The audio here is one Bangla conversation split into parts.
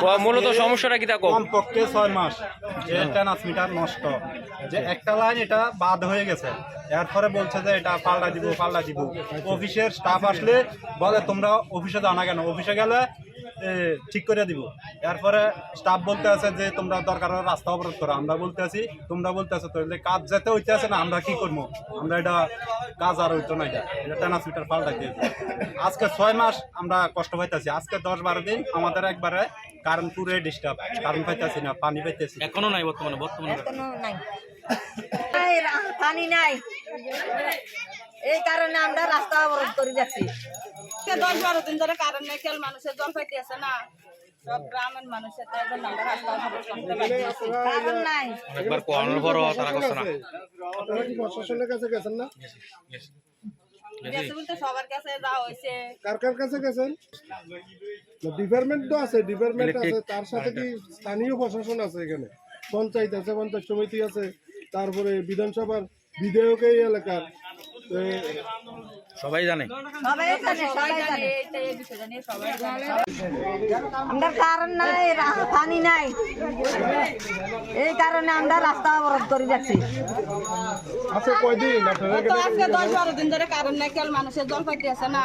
ক- মূলত সমস্যাটা কি থাকো কম কমপক্ষে ছয় মাস। যে ট্রান্সমিটার নষ্ট। যে একটা লাইন এটা বাদ হয়ে গেছে। এরপরে বলছে যে এটা পাল্টা দিব পাল্টা দিব। অফিসের স্টাফ আসলে বলে তোমরা অফিসে জানা কেন? অফিসে গেলে ঠিক করে দিব। এরপরে স্টাফ বলতে আছে যে তোমরা দরকার হলে রাস্তা অবরোধ করো। আমরা বলতে আছি তোমরা বলতে আছো তাহলে কাজ যেতে হইতে আছে না আমরা কি করব? আমরা এটা কাজ আর হইতো না এটা। এটা ট্রান্সমিটার পাল্টাই দিয়ে আজকে ছয় মাস আমরা কষ্ট পাইতেছি। আজকে দশ বারো দিন আমাদের একবারে কারেন্ট পুরে ডিস্টার্ব কারেন্ট পাইতেছি না পানি পাইতেছি। এখনও নাই বর্তমানে বর্তমানে নাই। এই পানি নাই। এই কারণে আমরা রাস্তা অবরোধ করে যাচ্ছি। আজকে দশ বারো দিন ধরে কারেন্ট নেই খেয়াল মানুষের জল পাইতে আছে না একবার তারা করছে না। প্রশাসনের কাছে গেছেন না? কার কার কাছে গেছেন? ডিপার্টমেন্ট তো আছে ডিপার্টমেন্ট আছে তার সাথে কি স্থানীয় প্রশাসন আছে এখানে? পঞ্চায়েত আছে পঞ্চায়েত সমিতি আছে তারপরে বিধানসভার বিধায়ক এই এলাকার। সবাই জানে। সবাই জানে সবাই জানে। এইটা এই বিষয়টা নিয়ে সবাই জানে। আমরা কারণ নাই পানি নাই। এই কারণে আমরা রাস্তা অবরোধ করে যাচ্ছি। আছে কয়দিন? আপনারা আজকে দশ বারো দিন ধরে কারেন্ট নেই খেয়াল মানুষের জল পাইতে আছে না।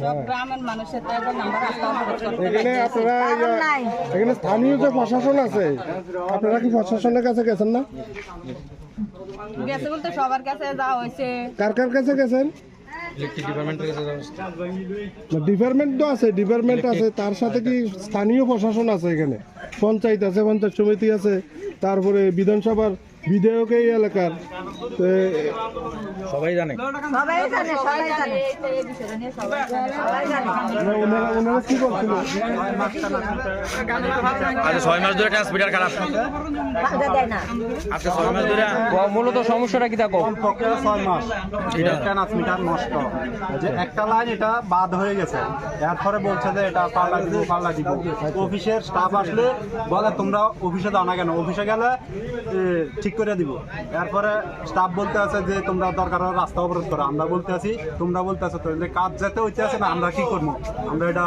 সব গ্রামের মানুষের আমরা রাস্তা অবরোধ করতে। আপনারা এখানে স্থানীয় যে প্রশাসন আছে আপনারা কি প্রশাসনের কাছে গেছেন না? গেছে বলতে সবার কাছে যাওয়া হয়েছে। কার কার কাছে গেছেন? ডিপার্টমেন্ট তো আছে ডিপার্টমেন্ট আছে তার সাথে কি স্থানীয় প্রশাসন আছে এখানে? পঞ্চায়েত আছে পঞ্চায়েত সমিতি আছে তারপরে বিধানসভার বিধায়ক এই এলাকার। সবাই জানে সবাই জানে। সবাই জানে এইটা এই বিষয়টা নিয়ে সবাই জানে। সবাই জানে ওনারা ওনারা কি করছিল? আচ্ছা ছয় মাস ধরে ট্রান্সমিটার খারাপ। বাধা দেয় না আজকে ছয় মাস ধরে মূলত সমস্যাটা কি কমপক্ষে ছয় মাস। ট্রান্সমিটার নষ্ট। যে একটা লাইন এটা বাদ হয়ে গেছে। এরপরে বলছে যে এটা পাল্লা দিব পাল্টা দিব। অফিসের স্টাফ আসলে বলে তোমরা অফিসে যাও না কেন? অফিসে গেলে ঠিক করে দিব। এরপরে স্টাফ বলতে আছে যে তোমরা দরকার হলে রাস্তা অবরোধ করো। আমরা বলতে আছি তোমরা বলতে আছো তাহলে কাজ যেতে হইতে আছে না আমরা কি করব? আমরা এটা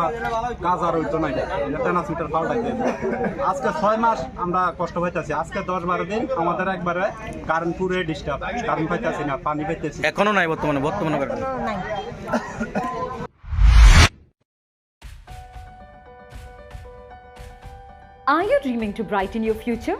কাজ আর হইতো না এটা। ট্রান্সমিটার পাল্টাই দিয়ে আজকে ছয় মাস আমরা কষ্ট পাইতেছি। আজকে দশ বারো দিন আমাদের একবারে কারেন্ট পুরে ডিস্টার্ব কারেন্ট পাইতেছি না পানি পাইতেছি এখনও নাই বর্তমানে বর্তমানে Are you dreaming to brighten your future?